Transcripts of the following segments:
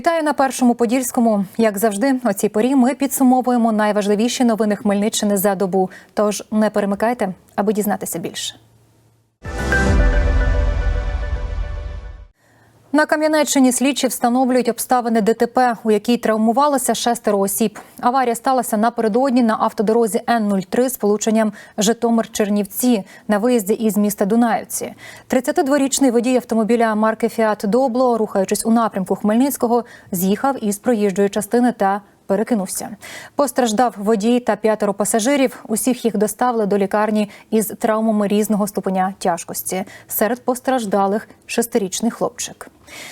Вітаю на першому подільському. Як завжди, о цій порі ми підсумовуємо найважливіші новини Хмельниччини за добу. Тож не перемикайте, аби дізнатися більше. На Кам'янеччині слідчі встановлюють обставини ДТП, у якій травмувалося шестеро осіб. Аварія сталася напередодні на автодорозі Н-03 з полученням Житомир-Чернівці на виїзді із міста Дунаївці. 32-річний водій автомобіля марки Фіат Добло, рухаючись у напрямку Хмельницького, з'їхав із проїжджої частини та перекинувся. Постраждав водій та п'ятеро пасажирів. Усіх їх доставили до лікарні із травмами різного ступеня тяжкості. Серед постраждалих шестирічний хлопчик.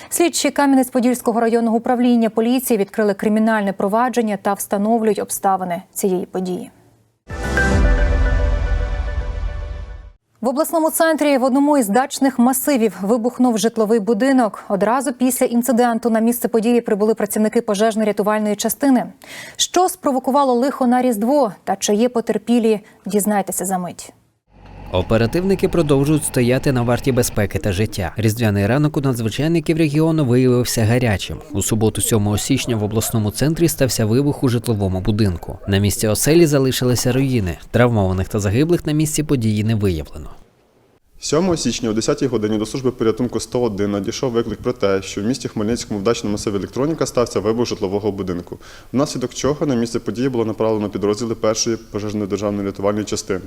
Слідчі Кам'янець-Подільського районного управління поліції відкрили кримінальне провадження та встановлюють обставини цієї події. В обласному центрі в одному із дачних масивів вибухнув житловий будинок. Одразу після інциденту на місце події прибули працівники пожежно-рятувальної частини. Що спровокувало лихо на різдво та чи є потерпілі, дізнайтеся за мить. Оперативники продовжують стояти на варті безпеки та життя. Різдвяний ранок у надзвичайників регіону виявився гарячим. У суботу, 7 січня, в обласному центрі стався вибух у житловому будинку. На місці оселі залишилися руїни. Травмованих та загиблих на місці події не виявлено. 7 січня о 10 годині до служби порятунку 101 надійшов виклик про те, що в місті Хмельницькому в дачному масиві електроніка стався вибух житлового будинку, внаслідок чого на місце події було направлено підрозділи першої пожежної державної рятувальної частини.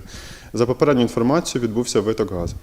За попередньою інформацією відбувся виток газу.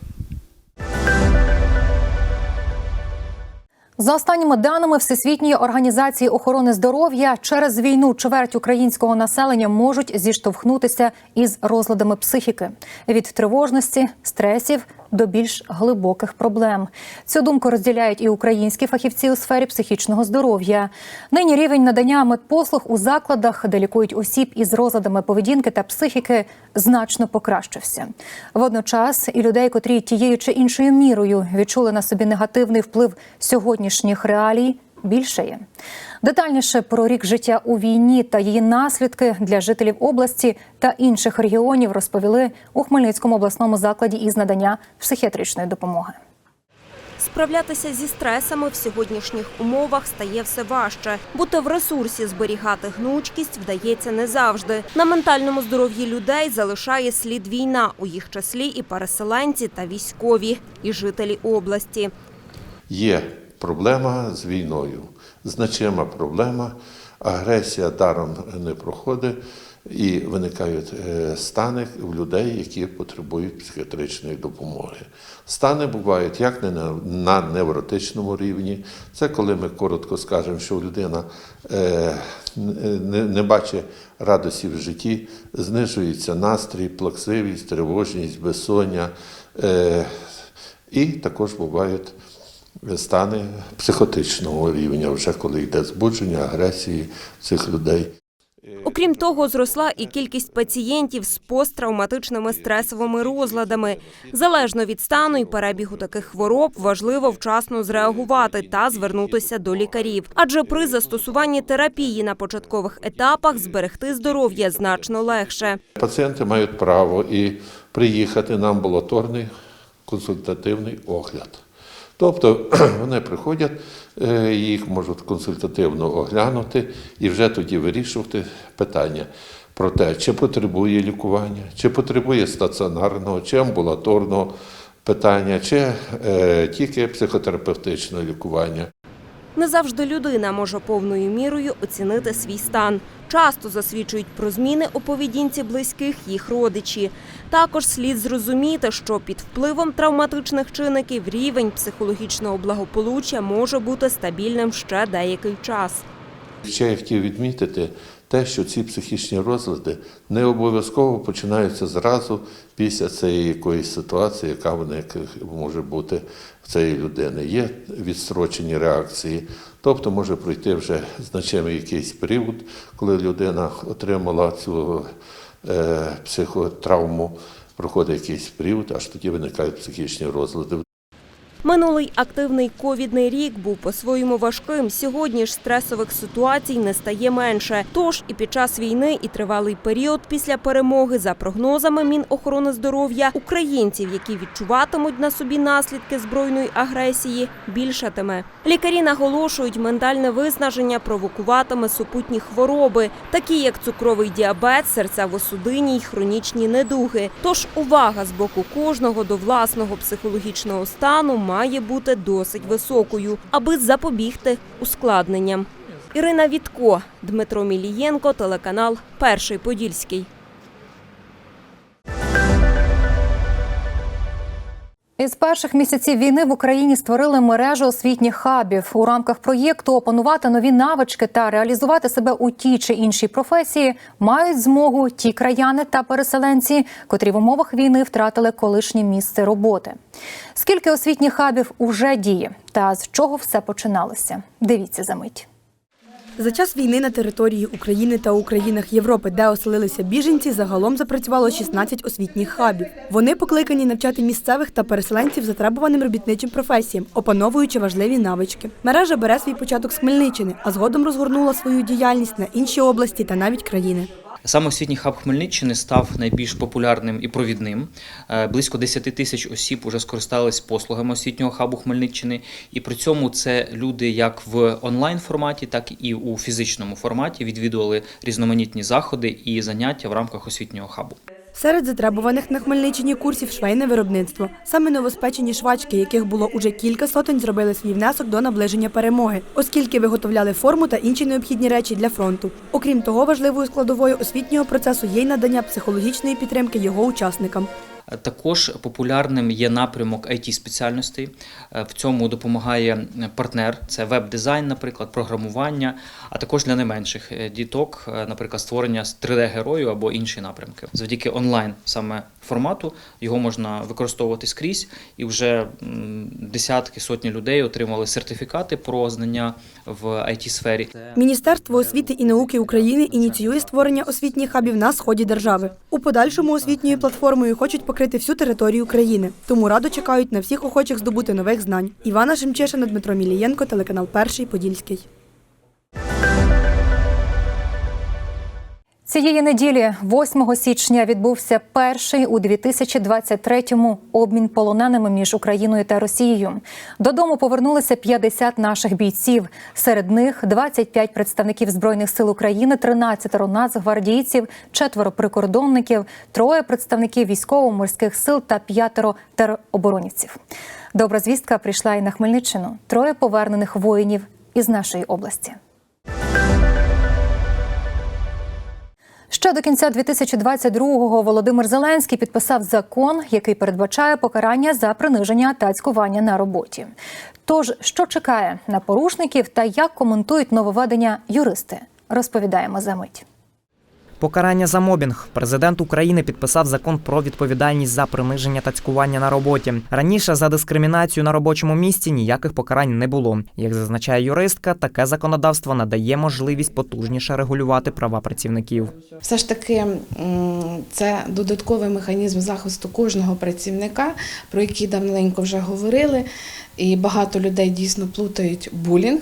За останніми даними Всесвітньої організації охорони здоров'я, через війну чверть українського населення можуть зіштовхнутися із розладами психіки від тривожності, стресів до більш глибоких проблем. Цю думку розділяють і українські фахівці у сфері психічного здоров'я. Нині рівень надання медпослуг у закладах, де лікують осіб із розладами поведінки та психіки, значно покращився. Водночас і людей, котрі тією чи іншою мірою відчули на собі негативний вплив сьогоднішніх реалій. Більше є детальніше про рік життя у війні та її наслідки для жителів області та інших регіонів розповіли у Хмельницькому обласному закладі із надання психіатричної допомоги. Справлятися зі стресами в сьогоднішніх умовах стає все важче. Бути в ресурсі, зберігати гнучкість вдається не завжди. На ментальному здоров'ї людей залишає слід війна, у їх числі і переселенці та військові, і жителі області. Є проблема з війною, значима проблема. Агресія даром не проходить і виникають е, стани в людей, які потребують психіатричної допомоги. Стани бувають як не на, невротичному рівні. Це коли ми коротко скажемо, що людина е, не, не бачить радості в житті, знижується настрій, плаксивість, тривожність, безсоння. Е, і також бувають стани психотичного рівня, вже коли йде збудження, агресії цих людей. Окрім того, зросла і кількість пацієнтів з посттравматичними стресовими розладами. Залежно від стану і перебігу таких хвороб, важливо вчасно зреагувати та звернутися до лікарів. Адже при застосуванні терапії на початкових етапах зберегти здоров'я значно легше. Пацієнти мають право і приїхати на амбулаторний консультативний огляд. Тобто вони приходять, е, їх можуть консультативно оглянути і вже тоді вирішувати питання про те, чи потребує лікування, чи потребує стаціонарного, чи амбулаторного питання, чи е, тільки психотерапевтичного лікування. Не завжди людина може повною мірою оцінити свій стан. Часто засвідчують про зміни у поведінці близьких їх родичі. Також слід зрозуміти, що під впливом травматичних чинників рівень психологічного благополуччя може бути стабільним ще деякий час. Ще я хотів відмітити те, що ці психічні розлади не обов'язково починаються зразу після цієї якоїсь ситуації, яка в них може бути в цієї людини. Є відстрочені реакції, тобто може пройти вже значимий якийсь період, коли людина отримала цю е, психотравму, проходить якийсь період, аж тоді виникають психічні розлади. Минулий активний ковідний рік був по-своєму важким. Сьогодні ж стресових ситуацій не стає менше. Тож і під час війни, і тривалий період після перемоги, за прогнозами Мінохорони здоров'я, українців, які відчуватимуть на собі наслідки збройної агресії, більшатиме. Лікарі наголошують, ментальне виснаження провокуватиме супутні хвороби, такі як цукровий діабет, серцево-судинні й хронічні недуги. Тож увага з боку кожного до власного психологічного стану має бути досить високою, аби запобігти ускладненням. Ірина Вітко, Дмитро Мілієнко, телеканал Перший Подільський. Із перших місяців війни в Україні створили мережу освітніх хабів. У рамках проєкту опанувати нові навички та реалізувати себе у тій чи іншій професії мають змогу ті краяни та переселенці, котрі в умовах війни втратили колишнє місце роботи. Скільки освітніх хабів уже діє, та з чого все починалося? Дивіться за мить. За час війни на території України та у країнах Європи, де оселилися біженці, загалом запрацювало 16 освітніх хабів. Вони покликані навчати місцевих та переселенців затребуваним робітничим професіям, опановуючи важливі навички. Мережа бере свій початок з Хмельниччини, а згодом розгорнула свою діяльність на інші області та навіть країни. Саме освітній хаб Хмельниччини став найбільш популярним і провідним. Е, Близько 10 тисяч осіб вже скористались послугами освітнього хабу Хмельниччини, і при цьому це люди як в онлайн форматі, так і у фізичному форматі відвідували різноманітні заходи і заняття в рамках освітнього хабу. Серед затребуваних на Хмельниччині курсів швейне виробництво. Саме новоспечені швачки, яких було уже кілька сотень, зробили свій внесок до наближення перемоги, оскільки виготовляли форму та інші необхідні речі для фронту. Окрім того, важливою складовою освітнього процесу є й надання психологічної підтримки його учасникам. Е, Також популярним є напрямок it спеціальностей. Е, В цьому допомагає партнер, це веб-дизайн, наприклад, програмування, а також для найменших е, діток, е, наприклад, створення 3D-герою або інші напрямки. Завдяки онлайн саме формату його можна використовувати скрізь, і вже десятки сотні людей отримали сертифікати про знання в it сфері Міністерство освіти і науки України ініціює створення освітніх хабів на сході держави. У подальшому освітньою платформою хочуть покрити всю територію країни, тому радо чекають на всіх охочих здобути нових знань. Івана Шемчишина, Дмитро Мілієнко, телеканал Перший Подільський. Цієї неділі, 8 січня, відбувся перший у 2023-му обмін полоненими між Україною та Росією. Додому повернулися 50 наших бійців. Серед них 25 представників збройних сил України, 13 нацгвардійців, четверо прикордонників, троє представників військово-морських сил та п'ятеро тероборонівців. Добра звістка прийшла і на Хмельниччину. Троє повернених воїнів із нашої області. Ще до кінця 2022-го Володимир Зеленський підписав закон, який передбачає покарання за приниження та цькування на роботі. Тож, що чекає на порушників та як коментують нововведення юристи, розповідаємо за мить. Покарання за мобінг. Президент України підписав закон про відповідальність за приниження та цькування на роботі. Раніше за дискримінацію на робочому місці ніяких покарань не було. Як зазначає юристка, таке законодавство надає можливість потужніше регулювати права працівників. Все ж таки це додатковий механізм захисту кожного працівника, про який давненько вже говорили, і багато людей дійсно плутають булінг.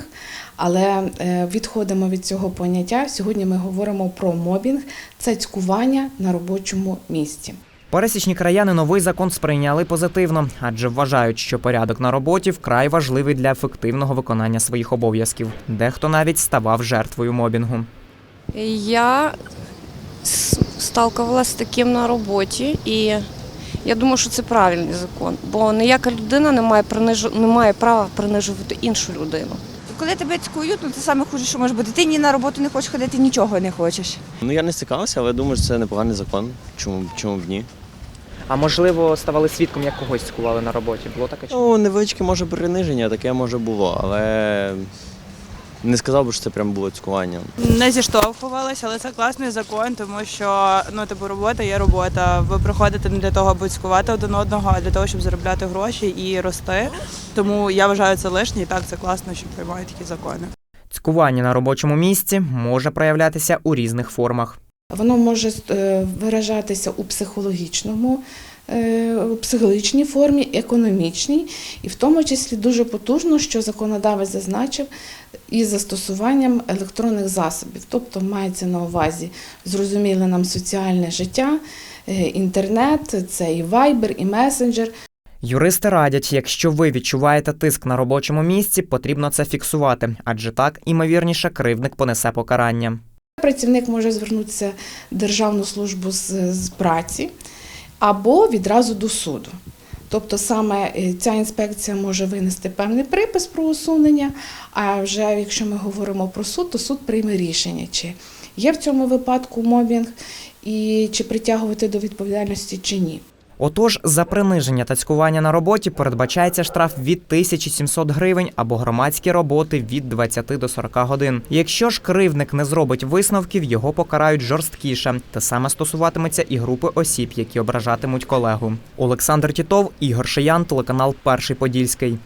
Але е, відходимо від цього поняття. Сьогодні ми говоримо про мобінг, це цькування на робочому місці. Пересічні краяни новий закон сприйняли позитивно, адже вважають, що порядок на роботі вкрай важливий для ефективного виконання своїх обов'язків. Дехто навіть ставав жертвою мобінгу. Я сталкувалася з таким на роботі, і я думаю, що це правильний закон, бо ніяка людина не має принижу, не має права принижувати іншу людину. Коли тебе цькують, ну це саме хуже, що може бути. Ти ні на роботу не хочеш ходити, нічого не хочеш. Ну я не стикався, але думаю, що це непоганий закон. Чому, чому б ні? А можливо, ставали свідком, як когось цькували на роботі. Було таке? Ну, невеличке може приниження, таке може було, але не сказав би, що це прям було цькування. Не зіштовхувалася, але це класний закон, тому що ну типу робота є робота. Ви приходите не для того, аби цькувати один одного, а для того, щоб заробляти гроші і рости. Тому я вважаю це лишнє, і так це класно, що приймають такі закони. Цькування на робочому місці може проявлятися у різних формах. Воно може е, виражатися у психологічному е, психологічній формі, економічній, і в тому числі дуже потужно, що законодавець зазначив із застосуванням електронних засобів. Тобто мається на увазі зрозуміле нам соціальне життя, е, інтернет, це і Viber, і месенджер. Юристи радять, якщо ви відчуваєте тиск на робочому місці, потрібно це фіксувати, адже так, імовірніше, кривдник понесе покарання. Працівник може звернутися в Державну службу з, з праці або відразу до суду. Тобто саме е, ця інспекція може винести певний припис про усунення, а вже якщо ми говоримо про суд, то суд прийме рішення, чи є в цьому випадку мобінг і чи притягувати до відповідальності чи ні. Отож, за приниження та цькування на роботі передбачається штраф від 1700 гривень або громадські роботи від 20 до 40 годин. Якщо ж кривник не зробить висновків, його покарають жорсткіше. Те саме стосуватиметься і групи осіб, які ображатимуть колегу. Олександр Тітов, Ігор Шиян, телеканал Перший Подільський.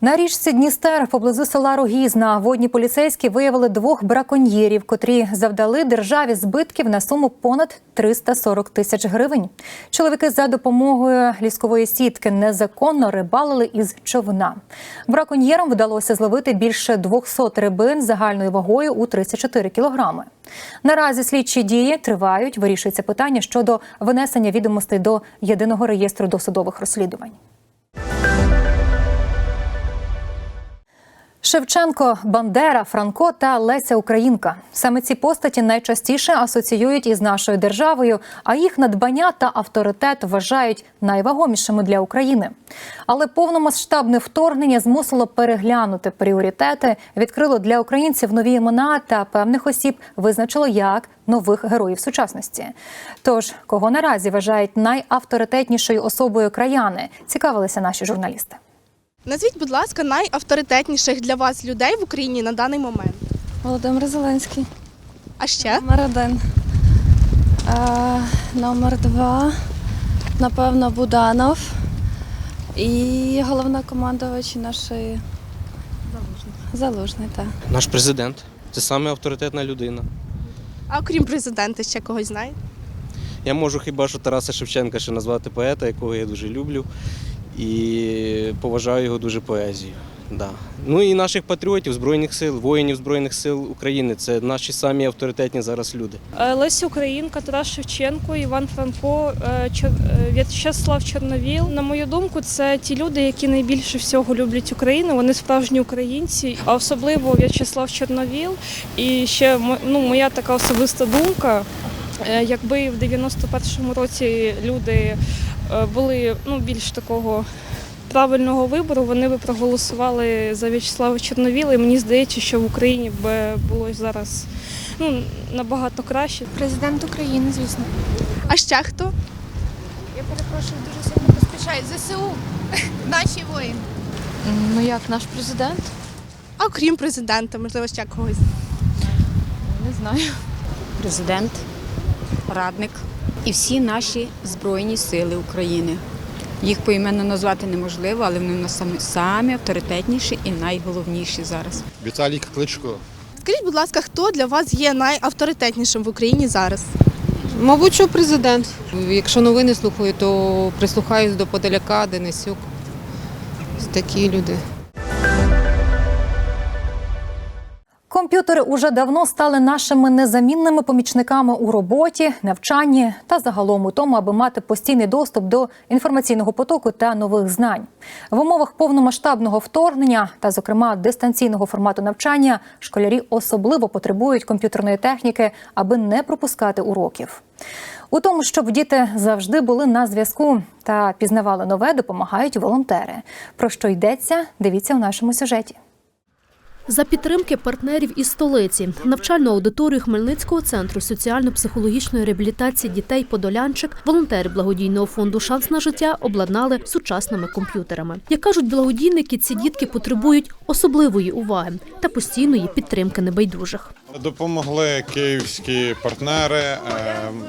На річці Дністер поблизу села Рогізна водні поліцейські виявили двох браконьєрів, котрі завдали державі збитків на суму понад 340 тисяч гривень. Чоловіки за допомогою ліскової сітки незаконно рибалили із човна. Браконьєрам вдалося зловити більше 200 рибин загальною вагою у 34 кілограми. Наразі слідчі дії тривають. Вирішується питання щодо винесення відомостей до єдиного реєстру досудових розслідувань. Шевченко, Бандера, Франко та Леся Українка. Саме ці постаті найчастіше асоціюють із нашою державою, а їх надбання та авторитет вважають найвагомішими для України. Але повномасштабне вторгнення змусило переглянути пріоритети, відкрило для українців нові імена та певних осіб визначило як нових героїв сучасності. Тож, кого наразі вважають найавторитетнішою особою краяни, цікавилися наші журналісти. Назвіть, будь ласка, найавторитетніших для вас людей в Україні на даний момент. Володимир Зеленський. А ще Номер один. Е, номер два. Напевно, Буданов. І головнокомандувач нашої Залужний. Залужний, так. Наш президент це саме авторитетна людина. а окрім президента, ще когось знаєте? Я можу хіба що Тараса Шевченка ще назвати поета, якого я дуже люблю і поважаю його дуже поезію. Да. Ну і наших патріотів, Збройних сил, воїнів Збройних сил України це наші самі авторитетні зараз люди. Е, Леся Українка, Тарас Шевченко, Іван Франко, е, Чор- е, В'ячеслав Чорновіл. На мою думку, це ті люди, які найбільше всього люблять Україну. Вони справжні українці, а особливо В'ячеслав Чорновіл. І ще ну, моя така особиста думка. Якби в 91-му році люди були ну, більш такого правильного вибору, вони би проголосували за В'ячеслава Чорновіла. І мені здається, що в Україні б було зараз ну, набагато краще. Президент України, звісно. А ще хто? Я перепрошую, дуже сильно поспішаю. ЗСУ. Наші воїни. Ну як наш президент? А окрім президента, можливо, ще когось. Не знаю. президент, радник і всі наші Збройні сили України. Їх поіменно назвати неможливо, але вони в нас самі, самі авторитетніші і найголовніші зараз. Віталій Кличко. Скажіть, будь ласка, хто для вас є найавторитетнішим в Україні зараз? Мабуть, що президент. Якщо новини слухаю, то прислухаюсь до Подоляка, Денисюк. Такі люди. Комп'ютери уже давно стали нашими незамінними помічниками у роботі, навчанні та загалом у тому, аби мати постійний доступ до інформаційного потоку та нових знань. В умовах повномасштабного вторгнення та, зокрема, дистанційного формату навчання, школярі особливо потребують комп'ютерної техніки, аби не пропускати уроків. У тому, щоб діти завжди були на зв'язку та пізнавали нове, допомагають волонтери. Про що йдеться? Дивіться у нашому сюжеті. За підтримки партнерів із столиці навчальну аудиторію Хмельницького центру соціально-психологічної реабілітації дітей Подолянчик волонтери благодійного фонду Шанс на життя обладнали сучасними комп'ютерами. Як кажуть благодійники, ці дітки потребують особливої уваги та постійної підтримки небайдужих. Допомогли київські партнери. Е,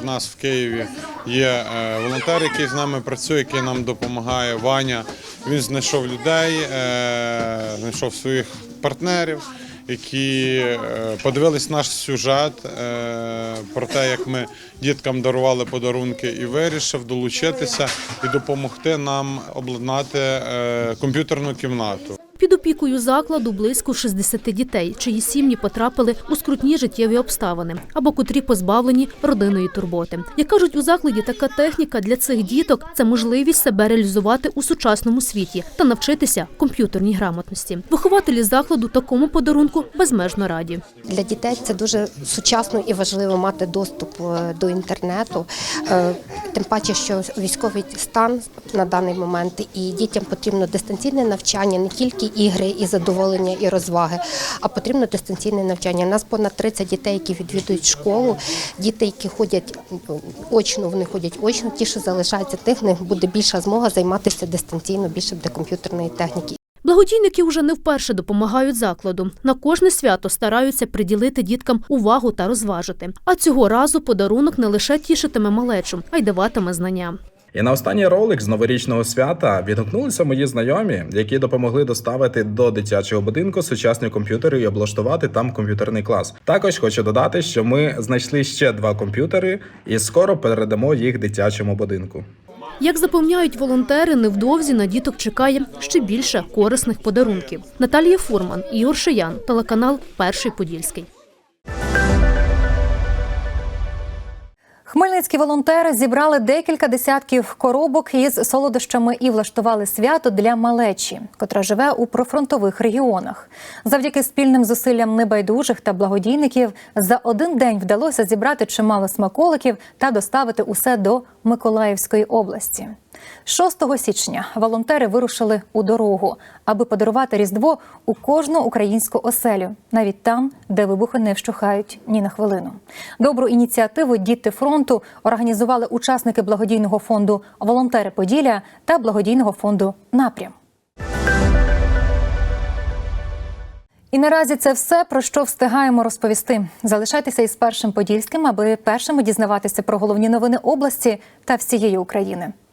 В нас в Києві є е, волонтер, який з нами працює, який нам допомагає. Ваня. Він знайшов людей, е, знайшов своїх партнерів які е, подивились наш сюжет е, про те, як ми діткам дарували подарунки, і вирішив долучитися і допомогти нам обладнати е, комп'ютерну кімнату. Під опікою закладу близько 60 дітей, чиї сім'ї потрапили у скрутні життєві обставини або котрі позбавлені родинної турботи. Як кажуть у закладі, така техніка для цих діток це можливість себе реалізувати у сучасному світі та навчитися комп'ютерній грамотності. Вихователі закладу такому подарунку безмежно раді. Для дітей це дуже сучасно і важливо мати доступ е, до інтернету. Е, Тим паче, що військовий стан на даний момент і дітям потрібно дистанційне навчання, не тільки ігри і задоволення і розваги, а потрібно дистанційне навчання. У нас понад 30 дітей, які відвідують школу. Діти, які ходять очно, вони ходять очно. Ті, що залишаються тих, них буде більша змога займатися дистанційно, більше буде комп'ютерної техніки. Благодійники вже не вперше допомагають закладу. На кожне свято стараються приділити діткам увагу та розважити. А цього разу подарунок не лише тішитиме малечу, а й даватиме знання. І на останній ролик з новорічного свята відгукнулися мої знайомі, які допомогли доставити до дитячого будинку сучасні комп'ютери і облаштувати там комп'ютерний клас. Також хочу додати, що ми знайшли ще два комп'ютери і скоро передамо їх дитячому будинку. Як запевняють волонтери, невдовзі на діток чекає ще більше корисних подарунків. Наталія Фурман, Ігор Шиян, телеканал Перший Подільський. Хмельницькі волонтери зібрали декілька десятків коробок із солодощами і влаштували свято для малечі, котра живе у профронтових регіонах. Завдяки спільним зусиллям небайдужих та благодійників за один день вдалося зібрати чимало смаколиків та доставити усе до Миколаївської області. 6 січня волонтери вирушили у дорогу, аби подарувати різдво у кожну українську оселю, навіть там, де вибухи не вщухають ні на хвилину. Добру ініціативу Діти фронту організували учасники благодійного фонду Волонтери Поділля та благодійного фонду Напрям. І наразі це все, про що встигаємо розповісти. Залишайтеся із першим подільським, аби першими дізнаватися про головні новини області та всієї України.